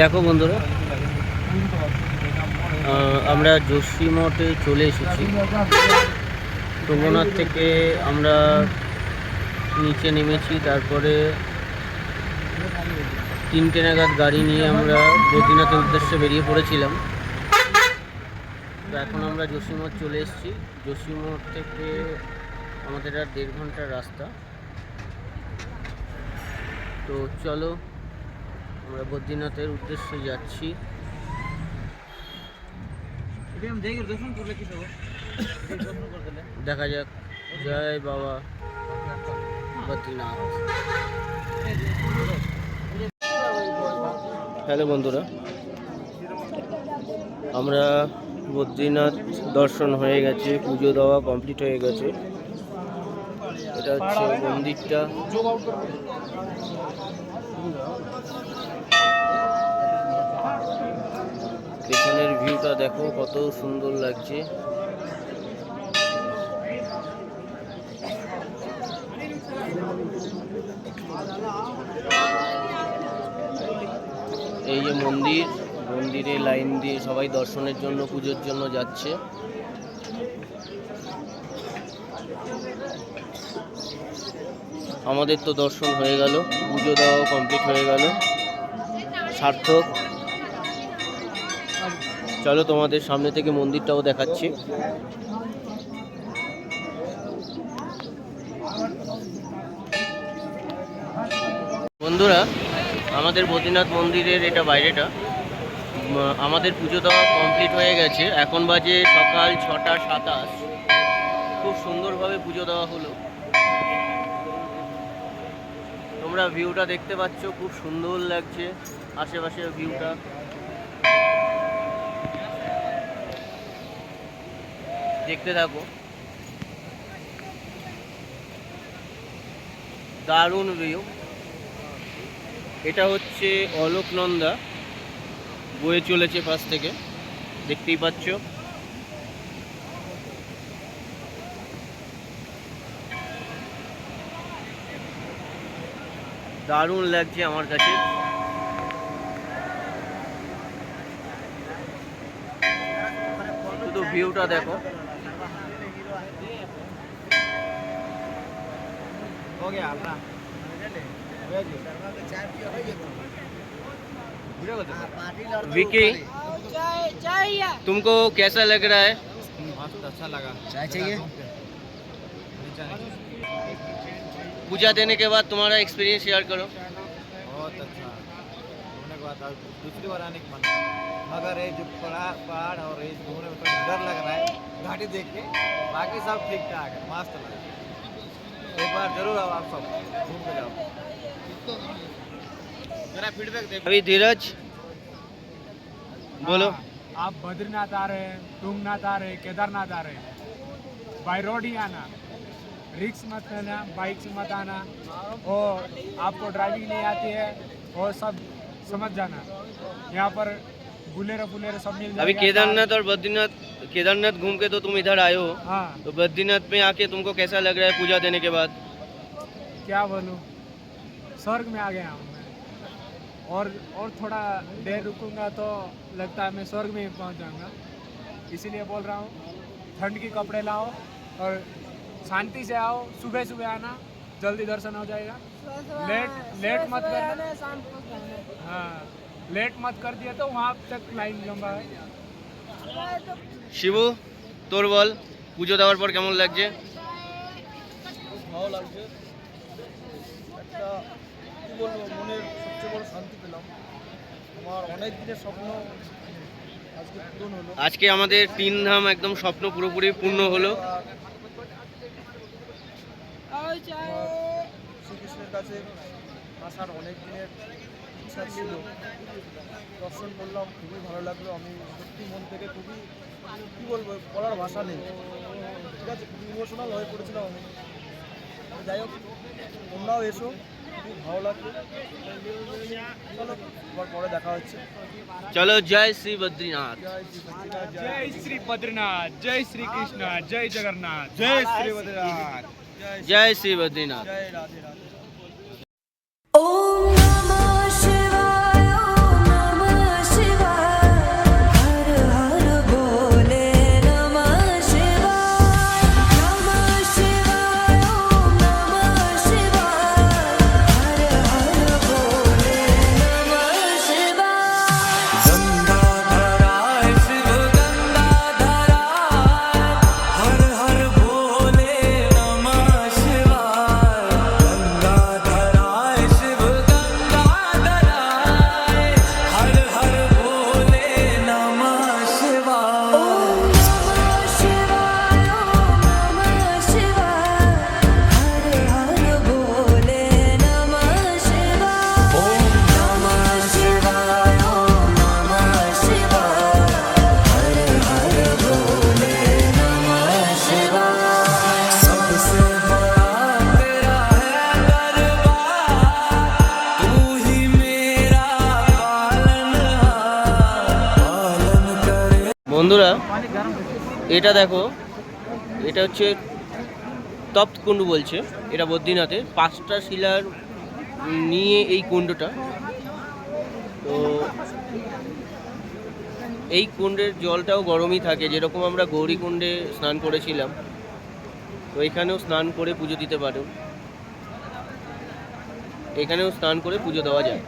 দেখো বন্ধুরা আমরা যোশী মঠে চলে এসেছি। রঘুনাথ থেকে আমরা নিচে নেমেছি, তারপরে তিনটে নাগাদ গাড়ি নিয়ে আমরা বদ্রীনাথের উদ্দেশ্যে বেরিয়ে পড়েছিলাম। তো এখন আমরা যোশীমঠ চলে এসেছি। যোশীমঠ থেকে আমাদের আর দেড় ঘণ্টার রাস্তা। তো চলো আমরা বদ্রীনাথের উদ্দেশ্যে যাচ্ছি। দেখা যাক। জয় বাবা বদ্রীনাথ। হ্যালো বন্ধুরা আমরা বদ্রীনাথ দর্শন হয়ে গেছে পুজো দেওয়া কমপ্লিট হয়ে গেছে। এটা হচ্ছে মন্দিরটা। পেছনের ভিউটা দেখো, কত সুন্দর লাগছে। এই যে মন্দির, মন্দিরে লাইন দিয়ে সবাই দর্শনের জন্য, পুজোর জন্য যাচ্ছে। আমাদের তো দর্শন হয়ে গেল, পুজো দেওয়াও কমপ্লিট হয়ে গেল। সার্থক চলো তোমাদের সামনে থেকে মন্দিরটাও দেখাচ্ছি। বন্ধুরা, আমাদের বদ্রীনাথ মন্দিরের এটা বাইরেটা। আমাদের পুজো দেওয়া কমপ্লিট হয়ে গেছে। এখন বাজে সকাল ছটা সাতাশ। খুব সুন্দরভাবে পুজো দেওয়া হলো। তোমরা ভিউটা দেখতে পাচ্ছ, খুব সুন্দর লাগছে আশেপাশের ভিউটা। দেখতে থাকো। দারুণ ভিউ এটা হচ্ছে অলোকনন্দা, বয়ে চলেছে পাশ থেকে। দেখতেই পাচ্ছ। দারুণ লাগছে আমার কাছে। শুধু ভিউটা দেখো। विकी तुमको कैसा लग रहा है? अच्छा लगा। चाय चाहिए? पूजा देने के बाद तुम्हारा एक्सपीरियंस शेयर करो। बहुत अच्छा। घूमने के बाद दूसरी बार आने की मन मगर ये जो पहाड़ पहाड़ और ये घूमने में थोड़ा डर लग रहा है। घाटी देख के बाकी सब ठीक ठाक है। मस्त लगा। एक बार ज़रूर आओ आप सब घूम के जाओ। मेरा फीडबैक दे। अभी धीरज बोलो। हाँ, आप बद्रीनाथ आ रहे हैं तुंगनाथ आ रहे हैं केदारनाथ आ रहे हैं। बाई रोड ही आना। रिक्स मत लेना बाइक से मत आना। और आपको ड्राइविंग नहीं आती है और सब समझ जाना। यहाँ पर बुलेरो बुलेरो सब मिल अभी केदारनाथ और बद्रीनाथ केदारनाथ घूम के तो तुम इधर आए हो। हाँ। तो बद्रीनाथ में आके तुमको कैसा लग रहा है पूजा देने के बाद? क्या बोलूँ? स्वर्ग में आ गया हूँ मैं। और और थोड़ा देर रुकूँगा तो लगता है मैं स्वर्ग में ही पहुँच जाऊँगा। इसीलिए बोल रहा हूँ ठंड के कपड़े लाओ और शांति से आओ सुबह सुबह आना जल्दी दर्शन हो जाएगा। लेट लेट मत कर हाँ लेट मत कर दिया तो वहाँ तक लाइन लंबा है। শিবু তোর বল পুজো দেওয়ার পর কেমন লাগছে? ভালো লাগছে। একটা কী বলব মনের সবচেয়ে বড় শান্তি পেলাম। আমার অনেক দিনের স্বপ্ন আজকে পূরণ হলো। আজকে আমাদের তিন ধাম একদম স্বপ্ন পুরোপুরি পূর্ণ হলো। শ্রীকৃষ্ণের কাছে আসার অনেক দিনের কনসার্ট ছিল দর্শন করলাম খুবই ভালো লাগলো আমি সত্যি মন থেকে খুবই কী বলবো বলার ভাষা নেই ঠিক আছে খুবই ইমোশনাল হয়ে পড়েছিলাম আমি যাই হোক তোমরাও এসো খুব ভালো লাগবে চলো আবার পরে দেখা হচ্ছে চলো জয় শ্রী বদ্রীনাথ জয় শ্রী বদ্রীনাথ জয় শ্রী কৃষ্ণ জয় জগন্নাথ জয় শ্রী বদ্রীনাথ জয় শ্রী বদ্রীনাথ জয় রাধে বন্ধুরা, এটা দেখো, এটা হচ্ছে তপ্ত কুণ্ড বলছে, এটা বদ্রীনাথে পাঁচটা শিলার নিয়ে এই কুণ্ডটা। তো এই কুণ্ডের জলটাও গরমই থাকে, যেরকম আমরা গৌরী কুণ্ডে স্নান করেছিলাম, তো এখানেও স্নান করে পুজো দিতে পারো। এখানেও স্নান করে পুজো দেওয়া যায়।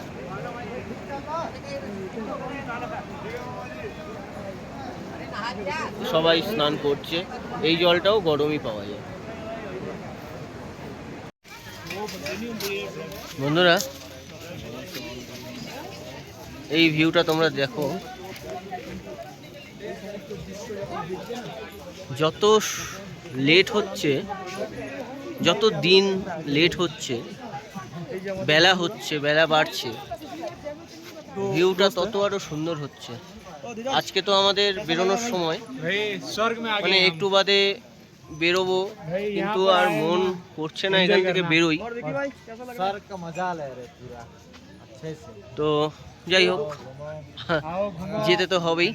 সবাই স্নান করছে। এই জলটাও গরমই পাওয়া যায়। বন্ধুরা, এই ভিউটা তোমরা দেখো। যত লেট হচ্ছে, যত দিন লেট হচ্ছে, বেলা হচ্ছে, বেলা বাড়ছে, ভিউটা তত আরও সুন্দর হচ্ছে। আজকে তো আমাদের বেরোনোর সময়। মানে একটু বাদে বেরোবো কিন্তু আর মন করছে না এখান থেকে বেরোই। তো যাই হোক যেতে তো হবেই।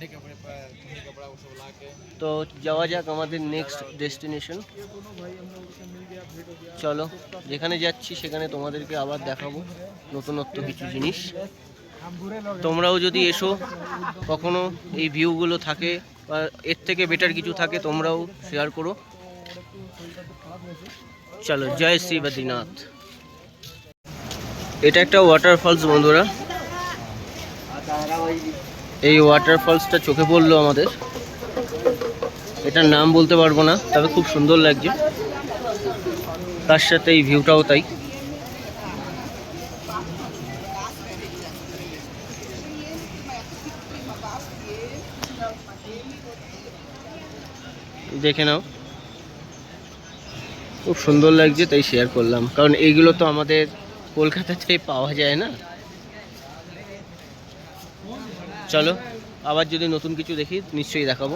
তো যাওয়া যাক আমাদের নেক্সট ডেস্টিনেশন চলো যেখানে যাচ্ছি সেখানে তোমাদেরকে আবার দেখাবো নতুনত্ব কিছু জিনিস। তোমরাও যদি এসো, কখনো এই ভিউগুলো থাকে বা এর থেকে বেটার কিছু থাকে, তোমরাও শেয়ার করো। চলো, জয় শ্রী বদ্রীনাথ এটা একটা ওয়াটারফলস বন্ধুরা। এই ওয়াটারফলসটা চোখে পড়ল আমাদের। এটার নাম বলতে পারব না, তবে খুব সুন্দর লাগছে। তার সাথে এই ভিউটাও তাই। দেখে নাও। খুব সুন্দর লাগছে, তাই শেয়ার করলাম। কারণ এইগুলো তো আমাদের কলকাতাতে পাওয়া যায় না। চলো, আবার যদি নতুন কিছু দেখি, নিশ্চয়ই দেখাবো।